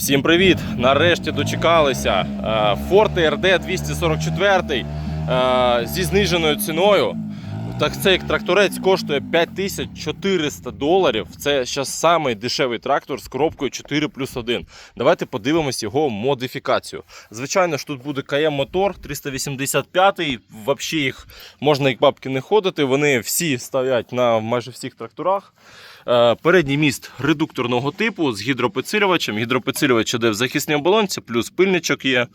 Всім привіт! Нарешті дочекалися. РД RD 244 е, зі зниженою ціною. Так цей тракторець коштує 5400 доларів. Це зараз самий дешевий трактор з коробкою 4 плюс 1. Давайте подивимось його модифікацію. Звичайно ж, тут буде КМ мотор 385. Взагалі їх можна як бабки не ходити. Вони всі стоять на майже всіх тракторах. Е, Передній міст редукторного типу з гідропідсилювачем. Гідропідсилювач іде в захисній оболонці, плюс пильничок є.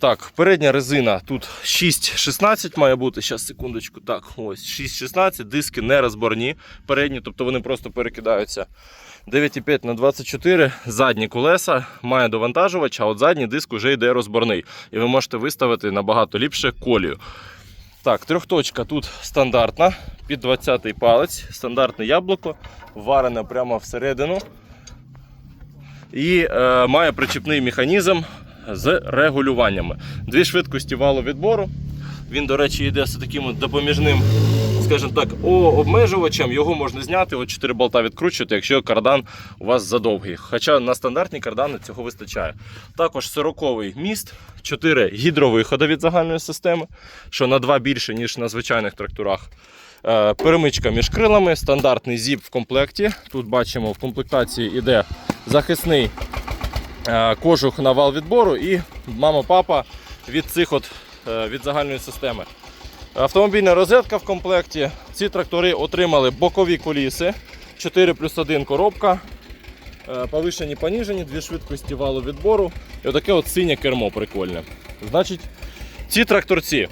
Так, передня резина тут 6,16 має бути. Зараз, секундочку. Так, ось 6,16, диски не розборні передні, тобто вони просто перекидаються. 9,5 на 24, задні колеса, має довантажувач, а от задній диск вже йде розборний. І ви можете виставити набагато ліпше колію. Так, трьохточка тут стандартна, під 20-й палець, стандартне яблуко, варене прямо всередину. І е, має причіпний механізм з регулюваннями. Дві швидкості валу відбору. Він, до речі, йде з таким допоміжним, скажімо так, обмежувачем. Його можна зняти, от 4 болта відкручувати, якщо кардан у вас задовгий. Хоча на стандартні кардани цього вистачає. Також 40-й міст, 4 гідровиходи від загальної системи, що на 2 більше, ніж на звичайних тракторах. Е, Перемичка між крилами, стандартний зіп в комплекті. Тут бачимо, в комплектації йде захисний кожух на вал відбору і мама-папа від цих от, е, від загальної системи. Автомобільна розетка в комплекті. Ці трактори отримали бокові коліси, 4 плюс 1 коробка, е, повишені, поніжені, дві швидкості валу відбору і отаке от синє кермо прикольне. Значить, ці тракторці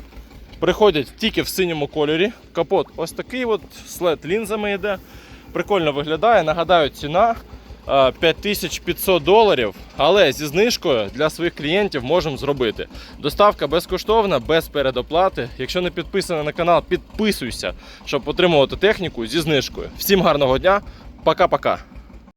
приходять тільки в синьому кольорі. Капот ось такий от, след лінзами йде. Прикольно виглядає. Нагадаю, ціна е, 5500 доларів, але зі знижкою для своїх клієнтів можемо зробити. Доставка безкоштовна, без передоплати. Якщо не підписаний на канал, підписуйся, щоб отримувати техніку зі знижкою. Всім гарного дня, пока-пока.